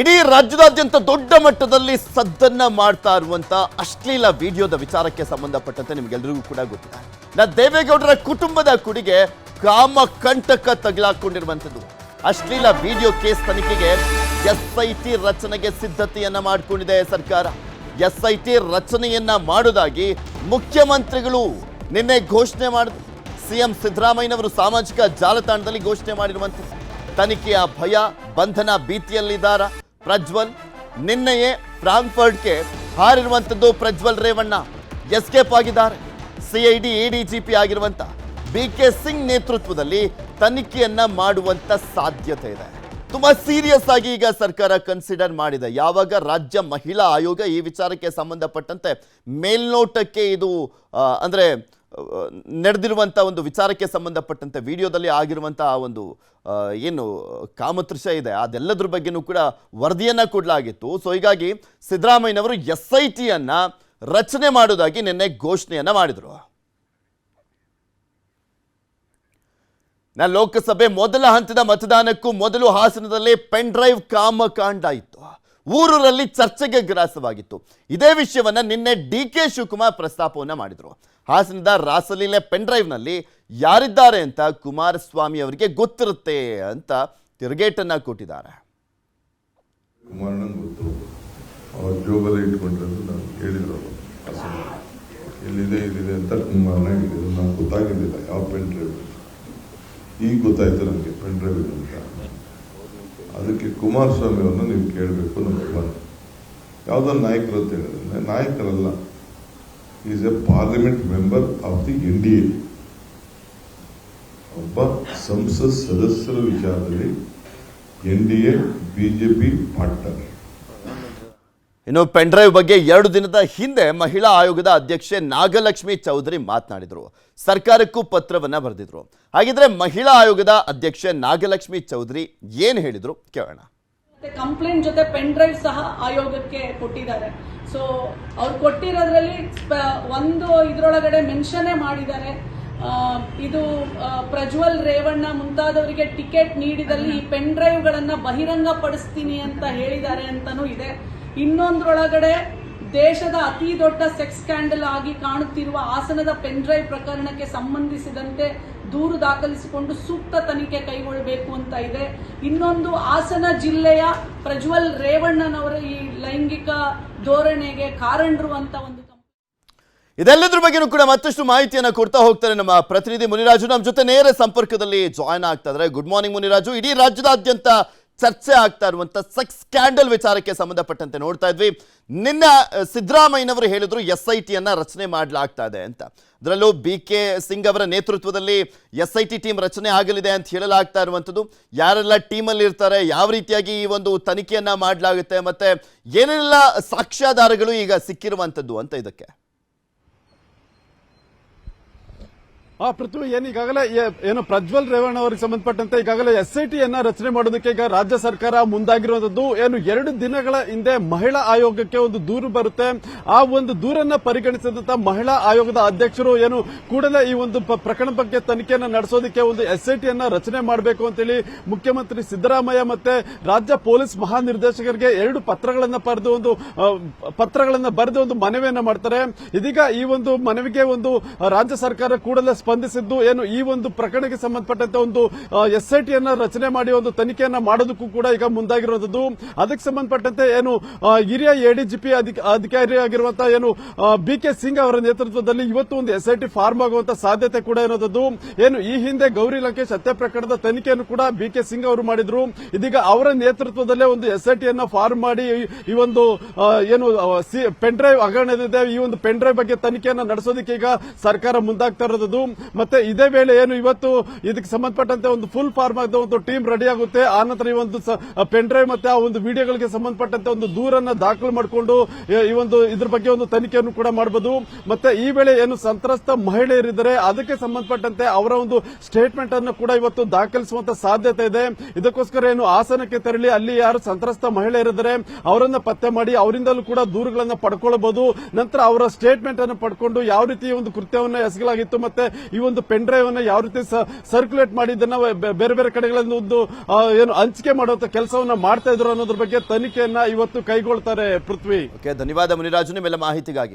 ಇಡೀ ರಾಜ್ಯದಾದ್ಯಂತ ದೊಡ್ಡ ಮಟ್ಟದಲ್ಲಿ ಸದ್ದನ್ನ ಮಾಡ್ತಾ ಇರುವಂತ ಅಶ್ಲೀಲ ವಿಡಿಯೋದ ವಿಚಾರಕ್ಕೆ ಸಂಬಂಧಪಟ್ಟಂತೆ ನಿಮ್ಗೆಲ್ರಿಗೂ ಕೂಡ ಗೊತ್ತಿದೆ. ನಾ ದೇವೇಗೌಡರ ಕುಟುಂಬದ ಕುಡಿಗೆ ಕಾಮ ಕಂಟಕ ತಗಲಾಕೊಂಡಿರುವಂಥದ್ದು. ಅಶ್ಲೀಲ ವಿಡಿಯೋ ಕೇಸ್ ತನಿಖೆಗೆ ಎಸ್ಐಟಿ ರಚನೆಗೆ ಸಿದ್ಧತೆಯನ್ನ ಮಾಡಿಕೊಂಡಿದೆ ಸರ್ಕಾರ. ಎಸ್ಐಟಿ ರಚನೆಯನ್ನ ಮಾಡುವುದಾಗಿ ಮುಖ್ಯಮಂತ್ರಿಗಳು ನಿನ್ನೆ ಘೋಷಣೆ ಮಾಡಿದ್ರು. ಸಿಎಂ ಸಿದ್ದರಾಮಯ್ಯನವರು ಸಾಮಾಜಿಕ ಜಾಲತಾಣದಲ್ಲಿ ಘೋಷಣೆ ಮಾಡಿರುವಂಥದ್ದು ತನಿಖೆಯ ಭಯ, ಬಂಧನ ಭೀತಿಯಲ್ಲಿದ್ದಾರ? ಪ್ರಜ್ವಲ್ ನಿನ್ನೆಯೇ ಫ್ರಾಂಕ್ಫರ್ಟ್ಗೆ ಹಾರಿರುವಂಥದ್ದು ಪ್ರಜ್ವಲ್ ರೇವಣ್ಣ. ಎಸ್ಕೇಪ್ ಆಗಿದ್ದಾರೆ. ಸಿಐಡಿ ಎಡಿಜಿಪಿ ಆಗಿರುವಂತ ಬಿ ಕೆ ಸಿಂಗ್ ನೇತೃತ್ವದಲ್ಲಿ ತನಿಖೆಯನ್ನ ಮಾಡುವಂತ ಸಾಧ್ಯತೆ ಇದೆ. ತುಂಬಾ ಸೀರಿಯಸ್ ಆಗಿ ಈಗ ಸರ್ಕಾರ ಕನ್ಸಿಡರ್ ಮಾಡಿದೆ. ಯಾವಾಗ ರಾಜ್ಯ ಮಹಿಳಾ ಆಯೋಗ ಈ ವಿಚಾರಕ್ಕೆ ಸಂಬಂಧಪಟ್ಟಂತೆ ಮೇಲ್ನೋಟಕ್ಕೆ ಇದು ಅಂದ್ರೆ ನಡೆದಿರುವಂಥ ಒಂದು ವಿಚಾರಕ್ಕೆ ಸಂಬಂಧಪಟ್ಟಂಥ ವಿಡಿಯೋದಲ್ಲಿ ಆಗಿರುವಂಥ ಆ ಒಂದು ಏನು ಕಾಮತೃಷ ಇದೆ, ಅದೆಲ್ಲದ್ರ ಬಗ್ಗೆನೂ ಕೂಡ ವರದಿಯನ್ನು ಕೊಡಲಾಗಿತ್ತು. ಸೊ ಹೀಗಾಗಿ ಸಿದ್ದರಾಮಯ್ಯನವರು ಎಸ್ ಐ ಟಿಯನ್ನು ರಚನೆ ಮಾಡೋದಾಗಿ ನಿನ್ನೆ ಘೋಷಣೆಯನ್ನು ಮಾಡಿದರು. ನಾ ಲೋಕಸಭೆ ಮೊದಲ ಹಂತದ ಮತದಾನಕ್ಕೂ ಮೊದಲು ಹಾಸನದಲ್ಲಿ ಪೆನ್ ಡ್ರೈವ್ ಕಾಮಕಾಂಡ ಇತ್ತು. ಊರೂರಲ್ಲಿ ಚರ್ಚೆಗೆ ಗ್ರಾಸವಾಗಿತ್ತು. ಇದೇ ವಿಷಯವನ್ನ ನಿನ್ನೆ ಡಿ ಕೆ ಶಿವಕುಮಾರ್ ಪ್ರಸ್ತಾಪವನ್ನು ಮಾಡಿದ್ರು. ಹಾಸನದ ರಾಸಲೀಲೆ ಪೆನ್ ಡ್ರೈವ್ನಲ್ಲಿ ಯಾರಿದ್ದಾರೆ ಅಂತ ಕುಮಾರಸ್ವಾಮಿ ಅವರಿಗೆ ಗೊತ್ತಿರುತ್ತೆ ಅಂತ ತಿರುಗೇಟನ್ನು ಕೊಟ್ಟಿದ್ದಾರೆ. ಎಲ್ಲಿದೆ ಇಲ್ಲಿದೆ ಅಂತ ಹೇಳಿದ್ರು. ನಂಗೆ ಯಾವ ಪೆನ್ ಡ್ರೈವ್ ಈಗ ಗೊತ್ತಾಯ್ತು ನನಗೆ ಪೆನ್ ಡ್ರೈವ್ ಇದೆ ಅಂತ. ಅದಕ್ಕೆ ಕುಮಾರಸ್ವಾಮಿ ಅವ್ರನ್ನ ನೀವು ಕೇಳಬೇಕು ನಂಬರ್ ಒನ್ ಯಾವುದೋ ನಾಯಕರು ಅಂತ ಹೇಳಿದ್ರೆ ನಾಯಕರಲ್ಲ is a parliament member of the N D A ಒಬ್ಬ ಸಂಸತ್ ಸದಸ್ಯರ ವಿಚಾರದಲ್ಲಿ N D A BJP partner ಇನ್ನು ಪೆನ್ ಡ್ರೈವ್ ಬಗ್ಗೆ ಎರಡು ದಿನದ ಹಿಂದೆ ಮಹಿಳಾ ಆಯೋಗದ ಅಧ್ಯಕ್ಷೆ ನಾಗಲಕ್ಷ್ಮಿ ಚೌಧರಿ ಮಾತನಾಡಿದರು. ಸರ್ಕಾರಕ್ಕೂ ಪತ್ರವನ್ನ ಬರೆದಿದ್ರು. ಹಾಗಿದ್ರೆ ಮಹಿಳಾ ಆಯೋಗದ ಅಧ್ಯಕ್ಷೆ ನಾಗಲಕ್ಷ್ಮಿ ಚೌಧರಿ ಏನು ಹೇಳಿದ್ರು ಕೇಳೋಣ. ಕಂಪ್ಲೇಂಟ್ ಜೊತೆ ಪೆನ್ ಡ್ರೈವ್ ಸಹ ಆಯೋಗಕ್ಕೆ ಕೊಟ್ಟಿದ್ದಾರೆ. ಸೊ ಅವ್ರು ಕೊಟ್ಟಿರೋದ್ರಲ್ಲಿ ಒಂದು ಇದರೊಳಗಡೆ ಮೆನ್ಷನ್ನೇ ಮಾಡಿದ್ದಾರೆ. ಇದು ಪ್ರಜ್ವಲ್ ರೇವಣ್ಣ ಮುಂತಾದವರಿಗೆ ಟಿಕೆಟ್ ನೀಡಿದಲ್ಲಿ ಈ ಪೆನ್ ಡ್ರೈವ್ಗಳನ್ನ ಬಹಿರಂಗ ಪಡಿಸ್ತೀನಿ ಅಂತ ಹೇಳಿದ್ದಾರೆ ಅಂತಾನೂ ಇದೆ. ಇನ್ನೊಂದ್ರೊಳಗಡೆ ದೇಶದ ಅತಿ ದೊಡ್ಡ ಸೆಕ್ಸ್ ಸ್ಕ್ಯಾಂಡಲ್ ಆಗಿ ಕಾಣುತ್ತಿರುವ ಹಾಸನದ ಪೆನ್ ಡ್ರೈವ್ ಪ್ರಕರಣಕ್ಕೆ ಸಂಬಂಧಿಸಿದಂತೆ ದೂರು ದಾಖಲಿಸಿಕೊಂಡು ಸೂಕ್ತ ತನಿಖೆ ಕೈಗೊಳ್ಳಬೇಕು ಅಂತ ಇದೆ. ಇನ್ನೊಂದು ಹಾಸನ ಜಿಲ್ಲೆಯ ಪ್ರಜ್ವಲ್ ರೇವಣ್ಣನವರ ಈ ಲೈಂಗಿಕ ಧೋರಣೆಗೆ ಕಾರಣರು ಅಂತ ಒಂದು ಇದೆಲ್ಲದ್ರ ಬಗ್ಗೆನೂ ಕೂಡ ಮತ್ತಷ್ಟು ಮಾಹಿತಿಯನ್ನು ಕೊಡ್ತಾ ಹೋಗ್ತಾರೆ ನಮ್ಮ ಪ್ರತಿನಿಧಿ ಮುನಿರಾಜು. ನಮ್ಮ ಜೊತೆ ನೇರ ಸಂಪರ್ಕದಲ್ಲಿ ಜಾಯ್ನ್ ಆಗ್ತಾ ಇದ್ದಾರೆ. Good morning Muniraju. ಇಡೀ ರಾಜ್ಯದಾದ್ಯಂತ ಚರ್ಚೆ ಆಗ್ತಾ ಇರುವಂತ ಸೆಕ್ಸ್ ಸ್ಕ್ಯಾಂಡಲ್ ವಿಚಾರಕ್ಕೆ ಸಂಬಂಧಪಟ್ಟಂತೆ ನೋಡ್ತಾ ಇದ್ವಿ. ನಿನ್ನ ಸಿದ್ದರಾಮಯ್ಯನವರು ಹೇಳಿದ್ರು ಎಸ್ ಐ ಟಿಯನ್ನ ರಚನೆ ಮಾಡಲಾಗ್ತಾ ಇದೆ ಅಂತ. ಅದರಲ್ಲೂ ಬಿ ಕೆ ಸಿಂಗ್ ಅವರ ನೇತೃತ್ವದಲ್ಲಿ ಎಸ್ ಐ ಟಿ ಟೀಮ್ ರಚನೆ ಆಗಲಿದೆ ಅಂತ ಹೇಳಲಾಗ್ತಾ ಇರುವಂಥದ್ದು. ಯಾರೆಲ್ಲ ಟೀಮಲ್ಲಿ ಇರ್ತಾರೆ, ಯಾವ ರೀತಿಯಾಗಿ ಈ ಒಂದು ತನಿಖೆಯನ್ನ ಮಾಡಲಾಗುತ್ತೆ ಮತ್ತೆ ಏನೆಲ್ಲ ಸಾಕ್ಷ್ಯಾಧಾರಗಳು ಈಗ ಸಿಕ್ಕಿರುವಂಥದ್ದು ಅಂತ ಇದಕ್ಕೆ? ಆ, ಪೃಥ್ವಿ, ಏನು ಈಗಾಗಲೇ ಏನು ಪ್ರಜ್ವಲ್ ರೇವಣ್ಣ ಅವರಿಗೆ ಸಂಬಂಧಪಟ್ಟಂತೆ ಈಗಾಗಲೇ ಎಸ್ ಐ ಟಿಯನ್ನ ರಚನೆ ಮಾಡೋದಕ್ಕೆ ಈಗ ರಾಜ್ಯ ಸರ್ಕಾರ ಮುಂದಾಗಿರುವಂತದ್ದು ಏನು ಎರಡು ದಿನಗಳ ಹಿಂದೆ ಮಹಿಳಾ ಆಯೋಗಕ್ಕೆ ಒಂದು ದೂರು ಬರುತ್ತೆ. ಆ ಒಂದು ದೂರನ್ನ ಪರಿಗಣಿಸಿದಂತ ಮಹಿಳಾ ಆಯೋಗದ ಅಧ್ಯಕ್ಷರು ಏನು ಕೂಡಲೇ ಈ ಒಂದು ಪ್ರಕರಣ ಬಗ್ಗೆ ತನಿಖೆಯನ್ನ ನಡೆಸೋದಕ್ಕೆ ಒಂದು ಎಸ್ ಐ ಟಿಯನ್ನ ರಚನೆ ಮಾಡಬೇಕು ಅಂತೇಳಿ ಮುಖ್ಯಮಂತ್ರಿ ಸಿದ್ದರಾಮಯ್ಯ ಮತ್ತೆ ರಾಜ್ಯ ಪೊಲೀಸ್ ಮಹಾನಿರ್ದೇಶಕರಿಗೆ ಎರಡು ಪತ್ರಗಳನ್ನ ಬರೆದು ಒಂದು ಪತ್ರಗಳನ್ನ ಬರೆದು ಒಂದು ಮನವಿಯನ್ನ ಮಾಡ್ತಾರೆ. ಇದೀಗ ಈ ಒಂದು ಮನವಿಗೆ ಒಂದು ರಾಜ್ಯ ಸರ್ಕಾರ ಕೂಡಲೇ ಸ್ಪಂದಿಸಿದ್ದು ಏನು? ಈ ಒಂದು ಪ್ರಕರಣಕ್ಕೆ ಸಂಬಂಧಪಟ್ಟಂತೆ ಒಂದು ಎಸ್ ಐ ಟಿಯನ್ನ ರಚನೆ ಮಾಡಿ ಒಂದು ತನಿಖೆಯನ್ನ ಮಾಡೋದಕ್ಕೂ ಕೂಡ ಈಗ ಮುಂದಾಗಿರುವಂತದ್ದು ಅದಕ್ಕೆ ಸಂಬಂಧಪಟ್ಟಂತೆ ಏನು ಹಿರಿಯ ಎಡಿಜಿಪಿ ಅಧಿಕಾರಿ ಆಗಿರುವಂತಹ ಏನು ಬಿ ಕೆ ಸಿಂಗ್ ಅವರ ನೇತೃತ್ವದಲ್ಲಿ ಇವತ್ತು ಒಂದು ಎಸ್ ಐ ಟಿ ಫಾರ್ಮ್ ಆಗುವಂತಹ ಸಾಧ್ಯತೆ ಕೂಡ ಇರೋದು ಏನು, ಈ ಹಿಂದೆ ಗೌರಿ ಲಂಕೇಶ್ ಹತ್ಯೆ ಪ್ರಕರಣದ ತನಿಖೆಯನ್ನು ಕೂಡ ಬಿ ಕೆ ಸಿಂಗ್ ಅವರು ಮಾಡಿದ್ರು. ಇದೀಗ ಅವರ ನೇತೃತ್ವದಲ್ಲೇ ಒಂದು ಎಸ್ ಐ ಟಿಯನ್ನ ಫಾರ್ಮ್ ಮಾಡಿ ಈ- ಒಂದು ಏನು ಪೆನ್ ಡ್ರೈವ್ ಹಗರಣದಿದೆ ಈ ಒಂದು ಪೆನ್ ಡ್ರೈವ್ ಬಗ್ಗೆ ತನಿಖೆಯನ್ನ ನಡೆಸೋದಕ್ಕೆ ಈಗ ಸರ್ಕಾರ ಮುಂದಾಗ್ತಾ ಇರೋದು ಮತ್ತೆ ಇದೇ ವೇಳೆ ಏನು ಇವತ್ತು ಇದಕ್ಕೆ ಸಂಬಂಧಪಟ್ಟಂತೆ ಒಂದು ಫುಲ್ ಫಾರ್ಮ್ ಆದ ಒಂದು ಟೀಮ್ ರೆಡಿ ಆಗುತ್ತೆ. ಆನಂತರ ಈ ಒಂದು ಪೆನ್ ಡ್ರೈವ್ ಮತ್ತೆ ಆ ಒಂದು ವಿಡಿಯೋಗಳಿಗೆ ಸಂಬಂಧಪಟ್ಟಂತೆ ಒಂದು ದೂರನ್ನ ದಾಖಲು ಮಾಡಿಕೊಂಡು ಈ ಒಂದು ಇದ್ರ ಬಗ್ಗೆ ಒಂದು ತನಿಖೆಯನ್ನು ಕೂಡ ಮಾಡಬಹುದು ಮತ್ತೆ ಈ ವೇಳೆ ಏನು ಸಂತ್ರಸ್ತ ಮಹಿಳೆಯರಿದ್ದಾರೆ, ಅದಕ್ಕೆ ಸಂಬಂಧಪಟ್ಟಂತೆ ಅವರ ಒಂದು ಸ್ಟೇಟ್ಮೆಂಟ್ ಅನ್ನು ಕೂಡ ಇವತ್ತು ದಾಖಲಿಸುವಂತ ಸಾಧ್ಯತೆ ಇದೆ. ಇದಕ್ಕೋಸ್ಕರ ಏನು ಹಾಸನಕ್ಕೆ ತೆರಳಿ ಅಲ್ಲಿ ಯಾರು ಸಂತ್ರಸ್ತ ಮಹಿಳೆಯರಿದ್ದಾರೆ, ಅವರನ್ನ ಪತ್ತೆ ಮಾಡಿ ಅವರಿಂದಲೂ ಕೂಡ ದೂರುಗಳನ್ನು ಪಡ್ಕೊಳ್ಬಹುದು ನಂತರ ಅವರ ಸ್ಟೇಟ್ಮೆಂಟ್ ಅನ್ನು ಪಡ್ಕೊಂಡು ಯಾವ ರೀತಿ ಒಂದು ಕೃತ್ಯವನ್ನು ಎಸಗಲಾಗಿತ್ತು, ಮತ್ತೆ ಈ ಒಂದು ಪೆನ್ ಡ್ರೈವ್ ಅನ್ನ ಯಾವ ರೀತಿ ಸರ್ಕ್ಯುಲೇಟ್ ಮಾಡಿದ್ದನ್ನ ಬೇರೆ ಬೇರೆ ಕಡೆಗಳಿಂದ ಒಂದು ಏನು ಹಂಚಿಕೆ ಮಾಡುವಂತ ಕೆಲಸವನ್ನ ಮಾಡ್ತಾ ಇದ್ರು ಅನ್ನೋದ್ರ ಬಗ್ಗೆ ತನಿಖೆಯನ್ನ ಇವತ್ತು ಕೈಗೊಳ್ತಾರೆ ಪೃಥ್ವಿ. ಧನ್ಯವಾದ ಮುನಿರಾಜು, ನಿಮ್ಮೆಲ್ಲ ಮಾಹಿತಿಗಾಗಿ.